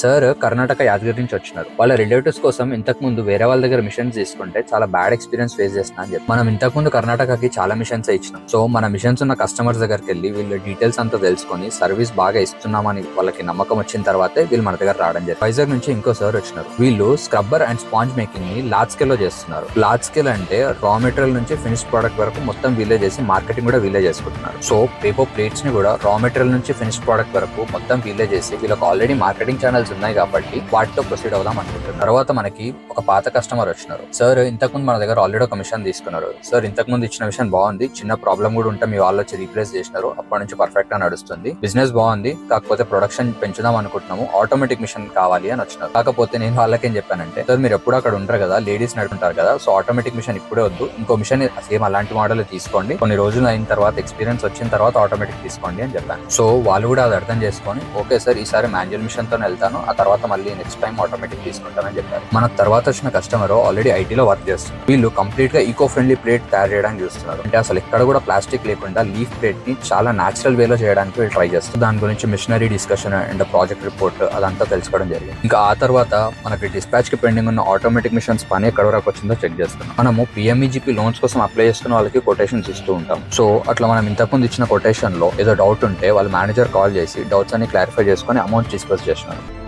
Sir Karnataka Yadagiri నుంచి వచ్చినారు. వాళ్ళ రిలేటివ్స్ కోసం ఇంతకు ముందు వేరే వాళ్ళ దగ్గర మిషన్స్ తీసుకుంటే చాలా బ్యాడ్ ఎక్స్పీరియన్స్ ఫేస్ చేస్తున్నా అని చెప్పి. మనం ఇంతకు ముందు కర్ణాటకకి చాలా మిషన్స్ ఇచ్చినాం. సో మన మిషన్స్ ఉన్న కస్టమర్స్ దగ్గరికి వెళ్ళి వీళ్ళ డీటెయిల్స్ అంతా తెలుసుకొని సర్వీస్ బాగా ఇస్తున్నామని వాళ్ళకి నమ్మకం వచ్చిన తర్వాతే వీళ్ళు మన దగ్గర రావడం జరిగింది. వైజాగ్ నుంచి ఇంకో సార్ వచ్చినారు. వీళ్ళు స్క్రబ్బర్ అండ్ స్పాంజ్ మేకింగ్ని లార్జ్ స్కేల్లో చేస్తున్నారు. లార్జ్ స్కేల్ అంటే రా మెటీరియల్ నుంచి ఫినిష్ ప్రోడక్ట్ వరకు మొత్తం వీలే చేసి మార్కెటింగ్ కూడా వీలే చేసుకుంటున్నారు. సో పేపర్ ప్లేట్స్ని కూడా రా మెటీరియల్ నుంచి ఫినిష్ ప్రోడక్ట్ వరకు మొత్తం వీలే చేసి వీళ్ళకి ఆల్రెడీ మార్కెటింగ్ ఛానల్స్ ఉన్నాయి కాబట్టి వాటితో ప్రొసీడ్ అవుదాం అనుకుంటున్నారు. తర్వాత మనకి ఒక పాత కస్టమర్ వచ్చినారు. సార్ ఇంతకుముందు మన దగ్గర ఆల్రెడీ ఒక మిషన్ తీసుకున్నారు. సార్ ఇంతకు ముందు ఇచ్చిన మిషన్ బాగుంది. చిన్న ప్రాబ్లం కూడా ఉంటే మీ వాళ్ళు వచ్చి రీప్లేస్ చేసినారు. అప్పటి నుంచి పర్ఫెక్ట్గా నడుస్తుంది. బిజినెస్ బాగుంది. కాకపోతే ప్రొడక్షన్ పెంచుదాం అనుకుంటున్నాము. ఆటోమేటిక్ మిషన్ కావాలి అని వచ్చినారు. కాకపోతే నేను వాళ్ళకేం చెప్పానంటే సార్ మీరు ఎప్పుడు అక్కడ ఉంటారు కదా. లేడీస్ నడుపుంటారు కదా. సో ఆటోమేటిక్ మిషన్ ఇప్పుడే వద్దు. ఇంకో మిషన్ సేమ్ అలాంటి మోడల్ తీసుకోండి. కొన్ని రోజులు అయిన తర్వాత ఎక్స్పీరియన్స్ వచ్చిన తర్వాత ఆటోమేటిక్ తీసుకోండి అని చెప్పాను. సో వాళ్ళు కూడా అది అర్థం చేసుకొని ఓకే సార్ ఈసారి మాన్యువల్ మిషన్తో వెళ్తాను. ఆ తర్వాత మళ్ళీ నెక్స్ట్ టైం ఆటోమేటిక్ తీసుకుంటానని చెప్పారు. మన తర్వాత వచ్చిన కస్టమర్ ఆల్రెడీ ఐటీలో వర్క్ చేస్తున్నారు. వీళ్ళు కంప్లీట్గా ఈకో ఫ్రెండ్లీ ప్లేట్ తయారు చేయడానికి చూస్తున్నారు. అంటే అసలు ఎక్కడ కూడా ప్లాస్టిక్ లేకుండా లీఫ్ ప్లేట్ని చాలా నాచురల్ వేలో చేయడానికి వీళ్ళు ట్రై చేస్తారు దాని గురించి machinery discussion and project report అదంతా తెలుసుకోవడం జరిగింది. ఇంకా ఆ తర్వాత మనకి డిస్పాచ్కి పెండింగ్ ఉన్న ఆటోమేటిక్ మిషన్స్ పని ఎక్కడ వరకు వచ్చిందో చెక్ చేస్తున్నాం. మనము పిఎంఈజీపీ లోన్స్ కోసం అప్లై చేసుకున్న వాళ్ళకి కొటేషన్స్ ఇస్తూ ఉంటాం. సో అట్లా మనం ఇంతకుముందు ఇచ్చిన కొటేషన్లో ఏదో డౌట్ ఉంటే వాళ్ళ మేనేజర్ కాల్ చేసి డౌట్స్ అన్ని క్లారిఫై చేసుకొని అమౌంట్ డిస్కస్ చేస్తున్నారు.